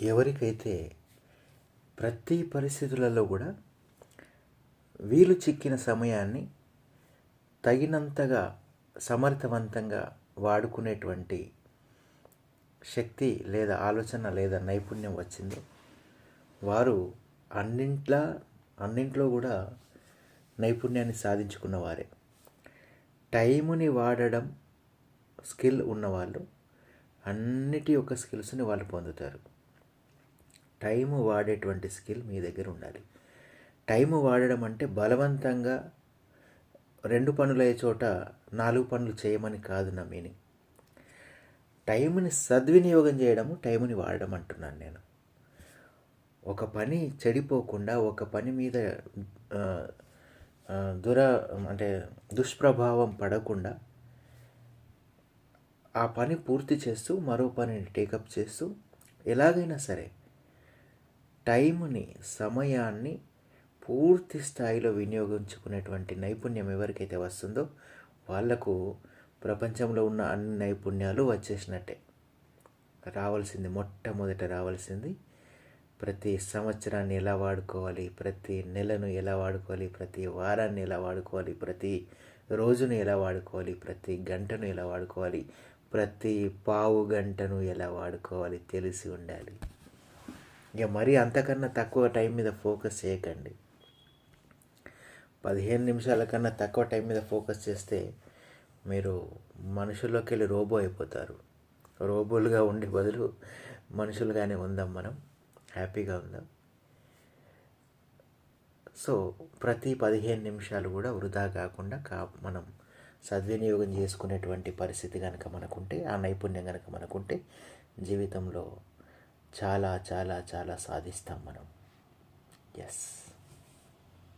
ఎవరికైతే ప్రతి పరిస్థితులలో కూడా వీలు చిక్కిన సమయాన్ని తగినంతగా సమర్థవంతంగా వాడుకునేటువంటి శక్తి లేదా ఆలోచన లేదా నైపుణ్యం వచ్చిందో వారు అన్నింట్లో అన్నింట్లో కూడా నైపుణ్యాన్ని సాధించుకున్నవారే. టైముని వాడడం స్కిల్ ఉన్నవాళ్ళు అన్నిటి యొక్క స్కిల్స్ని వాళ్ళు పొందుతారు. టైము వాడేటువంటి స్కిల్ మీ దగ్గర ఉండాలి. టైము వాడడం అంటే బలవంతంగా రెండు పనులయ్యే చోట నాలుగు పనులు చేయమని కాదు నా మీనింగ్. టైంని సద్వినియోగం చేయడము టైంని వాడడం అంటున్నాను నేను. ఒక పని చెడిపోకుండా ఒక పని మీద దుర అంటే దుష్ప్రభావం పడకుండా ఆ పని పూర్తి చేస్తూ మరో పనిని టేకప్ చేస్తూ ఎలాగైనా సరే టైంని సమయాన్ని పూర్తి స్థాయిలో వినియోగించుకునేటువంటి నైపుణ్యం ఎవరికైతే వస్తుందో వాళ్ళకు ప్రపంచంలో ఉన్న అన్ని నైపుణ్యాలు వచ్చేసినట్టే. రావాల్సింది మొట్టమొదట రావాల్సింది ప్రతి సంవత్సరాన్ని ఎలా వాడుకోవాలి ప్రతి నెలను ఎలా వాడుకోవాలి ప్రతి వారాన్ని ఎలా వాడుకోవాలి ప్రతి రోజును ఎలా వాడుకోవాలి ప్రతి గంటను ఎలా వాడుకోవాలి ప్రతి పావు గంటను ఎలా వాడుకోవాలి తెలిసి ఉండాలి. ఇక మరీ అంతకన్నా తక్కువ టైం మీద ఫోకస్ చేయకండి. పదిహేను నిమిషాల కన్నా తక్కువ టైం మీద ఫోకస్ చేస్తే మీరు మనుషుల్లోకి వెళ్ళి రోబో అయిపోతారు. రోబోలుగా ఉండే బదులు మనుషులుగానే ఉందాం మనం. హ్యాపీగా ఉందాం. సో ప్రతి పదిహేను నిమిషాలు కూడా వృధా కాకుండా కా మనం సద్వినియోగం చేసుకునేటువంటి పరిస్థితి కనుక మనకుంటే ఆ నైపుణ్యం కనుక మనకుంటే జీవితంలో చాలా చాలా చాలా సాధిస్తాం మనం. ఎస్